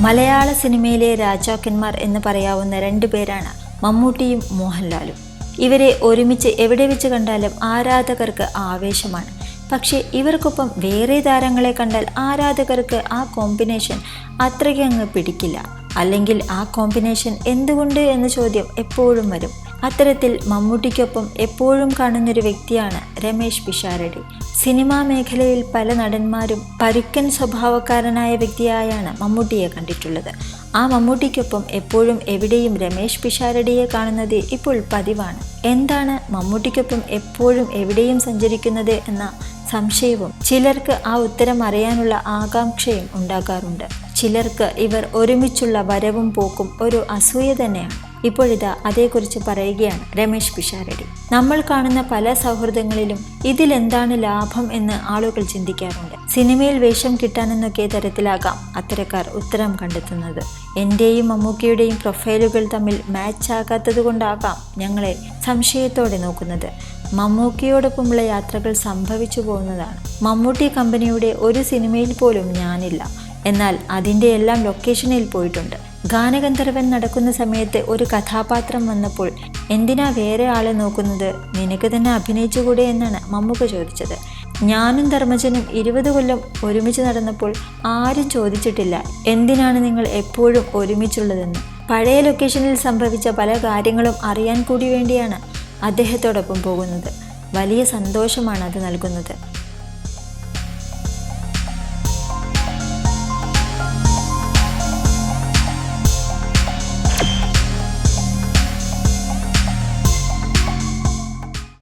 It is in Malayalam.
മലയാള സിനിമയിലെ രാജാക്കന്മാർ എന്ന് പറയാവുന്ന രണ്ടു പേരാണ് മമ്മൂട്ടിയും മോഹൻലാലും. ഇവരെ ഒരുമിച്ച് എവിടെ വെച്ച് കണ്ടാലും ആരാധകർക്ക് ആവേശമാണ്. പക്ഷേ ഇവർക്കൊപ്പം വേറെ താരങ്ങളെ കണ്ടാൽ ആരാധകർക്ക് ആ കോമ്പിനേഷൻ അത്രയ്ക്ക് അങ്ങ് പിടിക്കില്ല. അല്ലെങ്കിൽ ആ കോമ്പിനേഷൻ എന്തുകൊണ്ട് എന്ന ചോദ്യം എപ്പോഴും വരും. അത്തരത്തിൽ മമ്മൂട്ടിക്കൊപ്പം എപ്പോഴും കാണുന്നൊരു വ്യക്തിയാണ് രമേശ് പിഷാരടി. സിനിമാ മേഖലയിൽ പല നടന്മാരും പരുക്കൻ സ്വഭാവക്കാരനായ വ്യക്തിയായാണ് മമ്മൂട്ടിയെ കണ്ടിട്ടുള്ളത്. ആ മമ്മൂട്ടിക്കൊപ്പം എപ്പോഴും എവിടെയും രമേശ് പിഷാരടിയെ കാണുന്നത് ഇപ്പോൾ പതിവാണ്. എന്താണ് മമ്മൂട്ടിക്കൊപ്പം എപ്പോഴും എവിടെയും സഞ്ചരിക്കുന്നത് എന്ന സംശയവും ചിലർക്ക് ആ ഉത്തരം അറിയാനുള്ള ആകാംക്ഷയും ഉണ്ടാകാറുണ്ട്. ചിലർക്ക് ഇവർ ഒരുമിച്ചുള്ള വരവും പോക്കും ഒരു അസൂയ തന്നെയാണ്. ഇപ്പോഴിതാ അതേക്കുറിച്ച് പറയുകയാണ് രമേശ് പിഷാരടി. നമ്മൾ കാണുന്ന പല സൗഹൃദങ്ങളിലും ഇതിലെന്താണ് ലാഭം എന്ന് ആളുകൾ ചിന്തിക്കാറുണ്ട്. സിനിമയിൽ വേഷം കിട്ടാനെന്നൊക്കെ തരത്തിലാകാം അത്തരക്കാർ ഉത്തരം കണ്ടെത്തുന്നത്. എന്റെയും മമ്മൂക്കിയുടെയും പ്രൊഫൈലുകൾ തമ്മിൽ മാച്ച് ആകാത്തത് കൊണ്ടാകാം ഞങ്ങളെ സംശയത്തോടെ നോക്കുന്നത്. മമ്മൂക്കിയോടൊപ്പമുള്ള യാത്രകൾ സംഭവിച്ചു പോകുന്നതാണ്. മമ്മൂട്ടി കമ്പനിയുടെ ഒരു സിനിമയിൽ പോലും ഞാനില്ല. എന്നാൽ അതിന്റെ എല്ലാം ലൊക്കേഷനിൽ പോയിട്ടുണ്ട്. ഗാനഗന്ധർവൻ നടക്കുന്ന സമയത്ത് ഒരു കഥാപാത്രം വന്നപ്പോൾ എന്തിനാ വേറെ ആളെ നോക്കുന്നത്? നിനക്ക് തന്നെ അഭിനയിച്ചുകൂടെ എന്നാണ് മമ്മൂക്ക ചോദിച്ചത്. ഞാനും ധർമ്മജനും ഇരുപത് കൊല്ലം ഒരുമിച്ച് നടന്നപ്പോൾ ആരും ചോദിച്ചിട്ടില്ല എന്തിനാണ് നിങ്ങൾ എപ്പോഴും ഒരുമിച്ചുള്ളതെന്ന്? പഴയ ലൊക്കേഷനിൽ സംഭവിച്ച പല കാര്യങ്ങളും അറിയാൻ കൂടി വേണ്ടിയാണ് അദ്ദേഹത്തോടൊപ്പം പോകുന്നത്. വലിയ സന്തോഷമാണ് അത് നൽകുന്നത്.